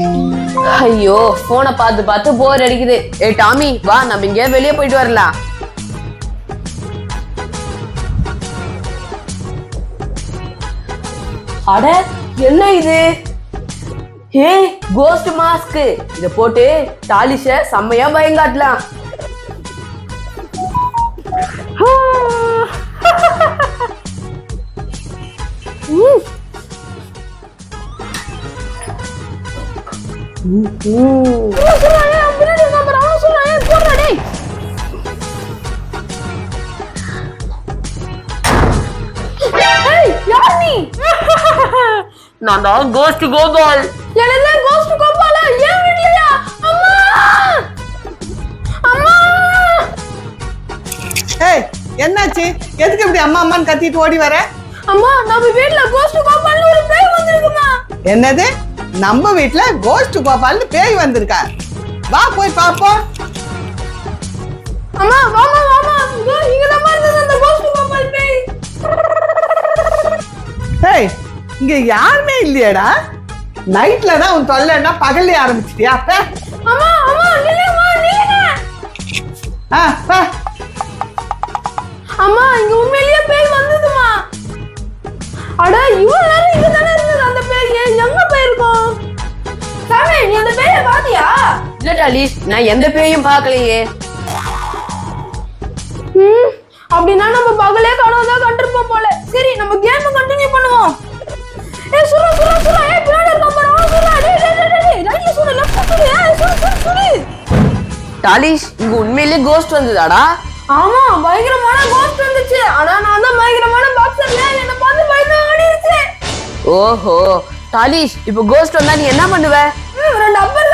ஐயோ போனை பார்த்து பார்த்து போர் அடிக்குது. ஏ டாமி வா நம்ம இங்கே வெளியே போயிட்டு வரலாம். அட என்ன இது? ஏய் கோஸ்ட் மாஸ்க் இத போட்டு டாலிஷ செம்மையா பயங்காட்டலாம். நான் தான் கோஸ்ட் கோபால் எனது கோஸ்ட் கோபால ஏன் வீட்லயா அம்மா அம்மா ஏய் என்னாச்சு? எதுக்கு இப்படி அம்மா அம்மான்னு கத்திட்டு ஓடி வர? அம்மா நம்ம வீட்ல கோஸ்ட் கோபால்னு ஒரு பேய் வந்திருக்குமா? என்னது? நம்ம வீட்ல கோஸ்ட் கோபால்னு பேய் வந்திருக்கா. வா போய் பாப்போம் அம்மா வாமா வாமா இங்க தான் இருந்தது அந்த கோஸ்ட் கோபால் பேய். ஏய் இங்க யாருமே இல்லையேடா. நைட்ல தான் உன் தொல்லைன்னா பகல்ல ஆரம்பிச்சிட்டியா? அப்ப அம்மா அம்மா நில்லுங்கம்மா நில்லுங்க. ஆ, பா. அம்மா இங்க உண்மையிலேயே டாலிஸ் நான் எந்த பேயும் பார்க்கலையே. அப்படின்னா நம்ம பகலே கனவுதா கண்டிருப்போம் போல. சரி நம்ம கேம் கண்டினியூ பண்ணுவோம். ஏய் சுரா சுரா சுரா. ஏய் பின்னாடி இருக்க பாரு. சுரா டேய் டேய் டேய் டேய். ரைட்ல சுடு லெஃப்ட்ல ஏய் சுடு சுடு சுடு டாலிஷ் இங்க உண்மையிலேயே கோஸ்ட் வந்ததாடா? ஆமா பயங்கரமான கோஸ்ட் வந்துச்சு. ஆனா நான் தான் பயங்கரமான பாக்ஸர்ல என்ன பார்த்து பயந்து ஓடிருச்சு ஓஹோ டாலிஷ் இப்போ கோஸ்ட் வந்தா நீ என்ன பண்ணுவ? ரெண்டு அப்பர்ல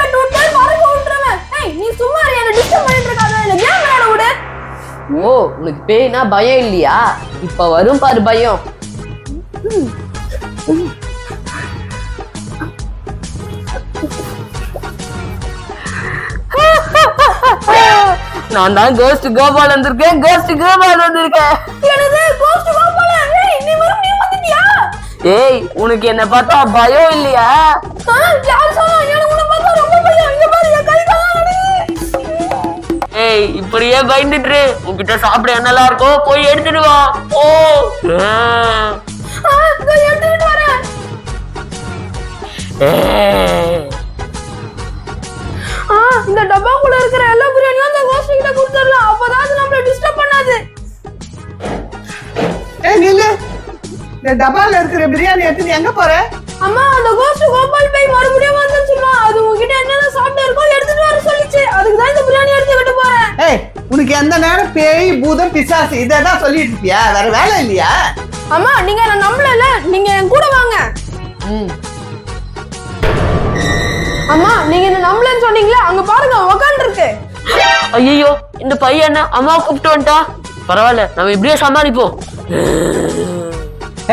நீ சும்மா இரு, என்ன டிஸ்டர்ப் பண்ணிட்டு இருக்காத என்ன கேம் விளையாட விடு ஓ உனக்கு பேய்னா பயம் இல்லையா? இப்ப வரும் பாரு பயம். நான் தான் கோஸ்ட் கோபால் வந்திருக்கேன். கோஸ்ட் கோபால் வந்திருக்கேன். எனது கோஸ்ட் கோபால்? ஏய் நீ மறுபடியும் வந்துட்டியா? ஏய் உனக்கு என்ன பார்த்தா பயம் இல்லையா? யார் சொன்னா? இப்படியே பயந்துட்டு உன்கிட்ட சாப்பிட என்னெல்லாம் இருக்கோ போய் எடுத்துட்டு வா. ஓ. இந்த டப்பாக்குள்ள இருக்கிற எல்லா பிரியாணியும் அந்த கோஸ்ட் கிட்ட கொடுத்துடலாம். அப்பதான் அது நம்மள டிஸ்டர்ப் பண்ணாது. ஏய் நில்லு. இந்த டப்பால இருக்கிற பிரியாணி எடுத்து நீ எங்க போற? அம்மா அந்த கோஸ்ட் கோபால் பேய் மறுபடியும் வந்துச்சுமா அது உங்ககிட்ட என்னென்ன அதுக்கு தான் இந்த பிரியாணி எடுத்துக்கிட்டு போறேன். ஏய் உனக்கு எந்த நேரம் பேய் பூதம் பிசாசு இதெல்லாம் சொல்லிட்டு இருப்பியா? வேற வேலை இல்லையா? அம்மா நீங்க நம்பல நீங்க என் கூட வாங்க. அம்மா நீங்க என்ன நம்பலன்னு சொன்னீங்களே அங்க பாருங்க உக்காந்து இருக்கு ஐயோ இந்த பையன் அம்மா கூப்பிட்டு வந்துட்டா? பரவாயில்ல நம்ம இப்படியே சமாளிப்போம்.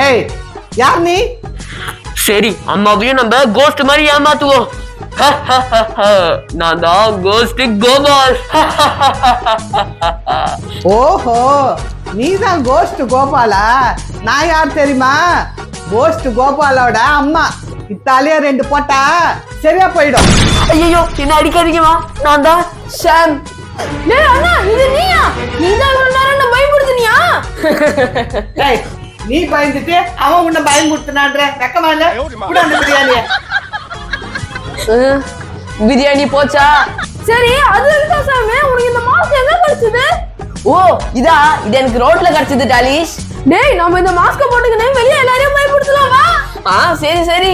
ஏய் யார் நீ? சரி அம்மாவையும் நம்ம கோஸ்ட் மாதிரி ஏமாத்துவோம். நான் தான் கோஸ்ட் கோபால் ஓஹோ நீதான் கோஸ்ட் கோபாலா? நான் யார் தெரியுமா? கோஸ்ட் கோபாலோட அம்மா. இத்தாலியா ரெண்டு போட்டா சரியா போயிடும். ஐயோ என்ன அடிக்காதீங்கம்மா நான் தான் ஷாம் டேய் அண்ணா இது நீயா? நீ தான் இவ்வளவு நேரம் என்ன பயப்படுத்தினியா ஏய் நீ பயந்துட்டு அவன் உன்னை பயமுறுத்தினான்ற வெக்கமா இல்ல? கூட அந்த பிரியாணிய. பிரியாணி போச்சா? சரி அது இருக்கா சாமி? உனக்கு இந்த மாஸ்க் எங்க கிடைச்சது? ஓ இதா? இது எனக்கு ரோட்ல கிடைச்சது டாலிஷ். டேய் நம்ம இந்த மாஸ்க போட்டுக்கினே வெளிய எல்லாரையும் பயப்படுத்தலாம் வா ஆ சரி சரி.